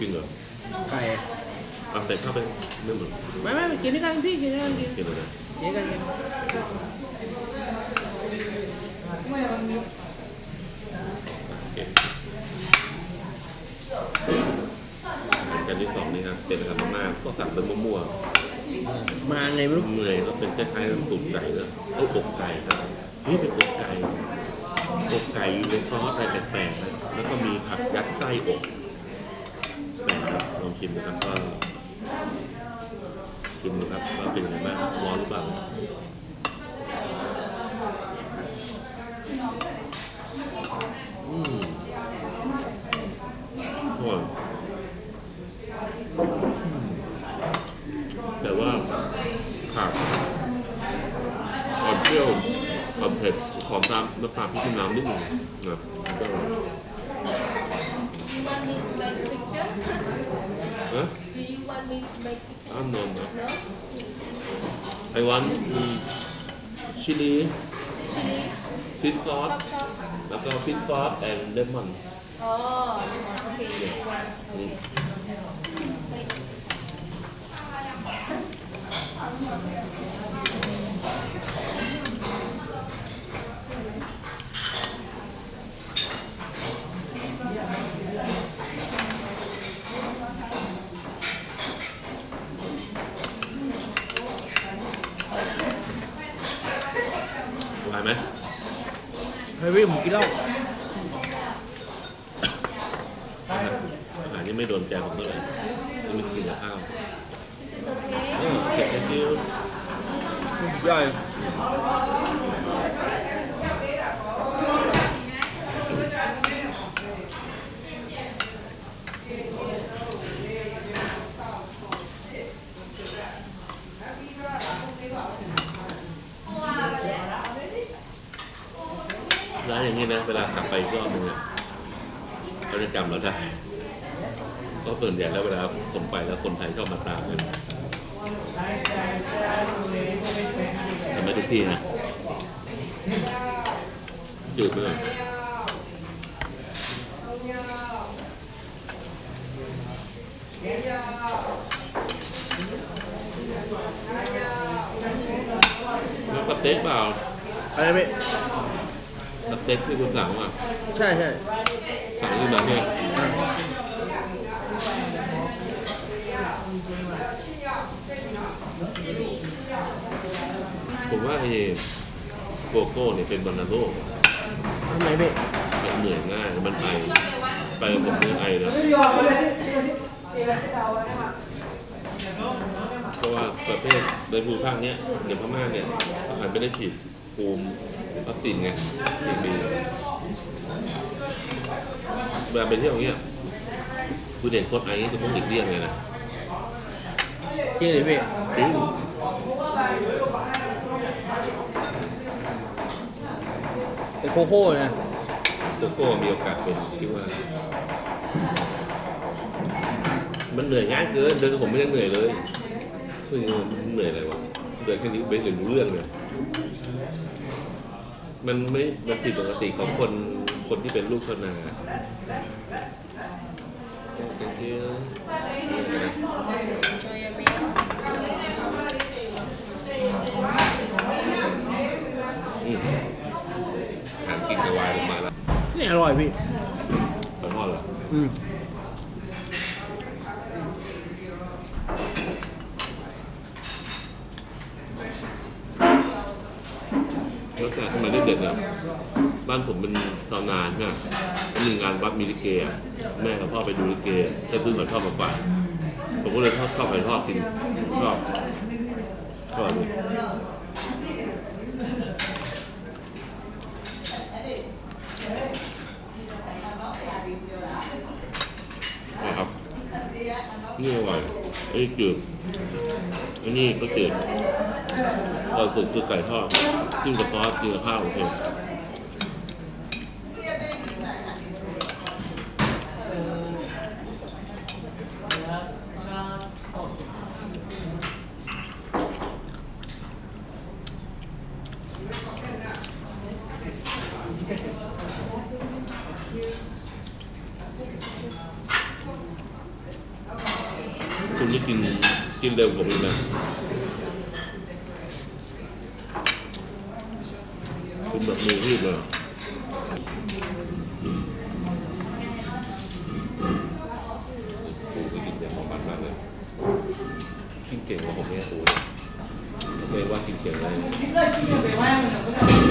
จริงเหรอไก่เอาใส่ข้าวไปไม่เหมือนไม่ไม่กินด้วยกันพี่กินด้วยกันกินกินเลยนะกินกันกินโอเคการที่สองนี่ครับเป็นอาหารมาม่าก็สั่งเป็นมั่วมาไงไม่รู้ๆเมื่อยก็เป็นคล้ายๆน้ำตุ๋นไก่แล้วเอ้าอกไก่ครับนี่เป็นอกไก่อกไก่อยู่ในซอสอะไรแปลกๆนะแล้วก็มีผักยัดไส้อกแปลกครับลอง ชิมนะครับก็ชิมดูครับว่าเป็นยังไงบ้างร้อนหรือเปล่าอืมอร่อยแต่ว่าผักอ่อนเปรี้ยวอ่อนเผ็ดขอมตามน้ำปลาพริกน้ำนิดหนึ่งนะก็อร่อย Do you want me to make picture? นะ Do you want me to make picture? อ้ามนนนะ No? ไอวันชิลี Chili? ฟินซอส Chop chop? แล้วก็ฟินซอสแอนเลมอน Oh, okay. Okay. ไหวไหม เฮ้ยพี่ผมกินเหล้าอาหารอาหารนี่ไม่โดนใจผมเท่าไหร่นี่มันกินกับข้าว This is okay? เออเผ็ดจริงย่อยร้าน อย่างนี้นะ เวลากลับไปอีกรอบนึงเนี่ยเขาจะจำเราได้ก็ส่วนใหญ่แล้วเวลาผมไปแล้วคนไทยชอบมาตามกันแต่ไมทุกที่นะจืดเลยแล้วสเต็กเปล่าอะไรพี่ สเต็กที่คุณสั่งอะใช่ใช่สั่งที่ไหนเนี่ยอะผมว่าไอ้โกโก้เนี่ยเป็นบรรณโรคทำไมพี่มันเหนื่อยง่ายมันไอไปกับผมเนี่ยไอเลยเพราะว่าประเภทโดยภูมิภาคเนี้ยอย่างพม่าเนี่ยเขาอาจไม่ได้ฉีด ภูมิวัคซีนไงอย่างดีเวลาไปเที่ยวอย่างเงี้ยคุณเห็นคนไอนี่จะต้องหลีกเลี่ยงเลยนะจริงเลยพี่จริงเป็นโคโค่นะโกโก้มีโอกาสเป็นที่ว่า มันเหนื่อยง่ายเกินเดินกับผมไม่ได้เหนื่อยเลยคือมันเหนื่อยอะไรวะ เดินแค่นี้ไม่เห็นรู้เรื่องเลย มันไม่ มันผิดปกติของคนคนที่เป็นลูกชาวนา Thank you Enjoy your meal. อืมอาหารกินกระวายลงมาแล้ว นี่อร่อยพี่ขอโทษเหรออืม แล้วแต่ทำไมได้เด็ดอะบ้านผมเป็นตอนนานใช่ไหมแล้วมีงานวัดมีลิเกอะแม่กับพ่อไปดูลิเกจะซื้อหอยทอดมาฝากผมก็เลยชอบชอบหอยทอดกินชอบชอบเลยนะครับนี่อร่อยไอ้นี่จืดไอันนี้ก็เตี๋ยวก็สุดคือไก่ทอดจิ้มกับซอสจิ้มกับข้าวโอเคคุณได้กิน กินเร็วกว่าผมอีกนะคุณแบบมือรีบเลยปูก็กินอย่ของมันมากเลยกินเก่งกว่าผมเนี่ยปูเนี่ยผมเลยว่ากินเก่งเลย